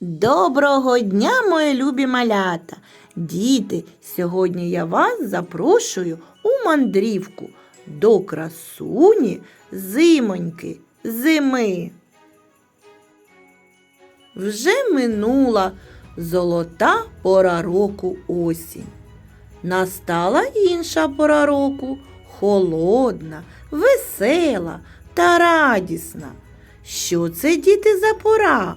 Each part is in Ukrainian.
Доброго дня, мої любі малята! Діти, сьогодні я вас запрошую у мандрівку до красуні зимоньки зими. Вже минула золота пора року осінь. Настала інша пора року, холодна, весела та радісна. Що це, діти, за пора?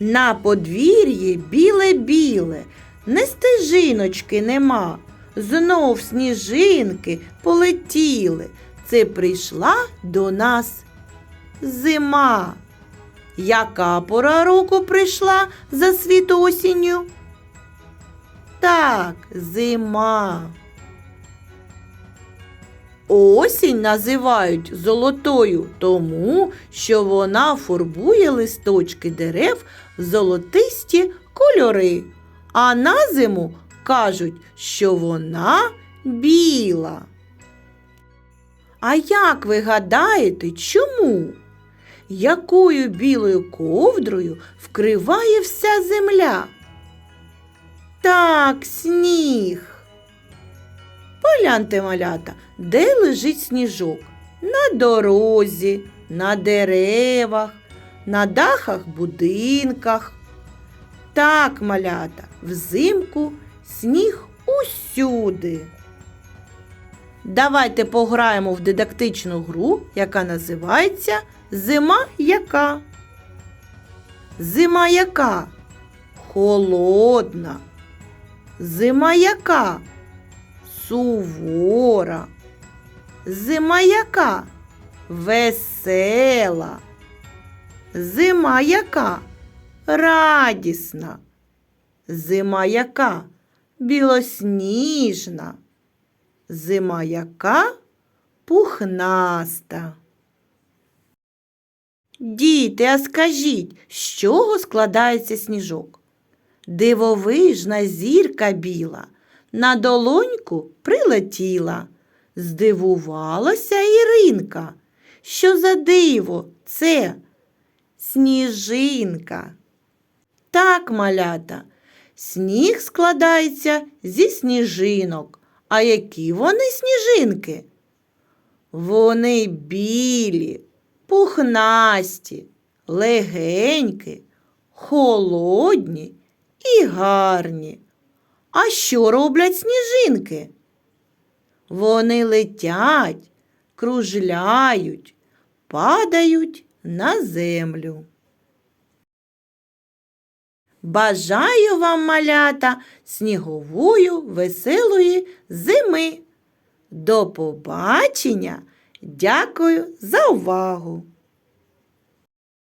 На подвір'ї біле-біле, не стежиночки нема. Знов сніжинки полетіли. Це прийшла до нас зима. Яка пора року прийшла за світ осінню? Так, зима. Осінь називають золотою тому, що вона фарбує листочки дерев в золотисті кольори, а на зиму кажуть, що вона біла. А як ви гадаєте, чому? Якою білою ковдрою вкриває вся земля? Так, сніг. Погляньте, малята, де лежить сніжок? На дорозі, на деревах, на дахах будинках. Так, малята, взимку сніг усюди. Давайте пограємо в дидактичну гру, яка називається Зима яка. Зима яка? Холодна. Зима яка? Сувора. Зима яка? Весела. Зима яка? Радісна. Зима яка? Білосніжна. Зима яка? Пухнаста. Діти, а скажіть, з чого складається сніжок? Дивовижна зірка біла на долоньку прилетіла. Здивувалася Іринка. Що за диво це? Сніжинка. Так, малята, сніг складається зі сніжинок. А які вони сніжинки? Вони білі, пухнасті, легенькі, холодні і гарні. А що роблять сніжинки? Вони летять, кружляють, падають на землю. Бажаю вам, малята, снігової веселої зими. До побачення! Дякую за увагу!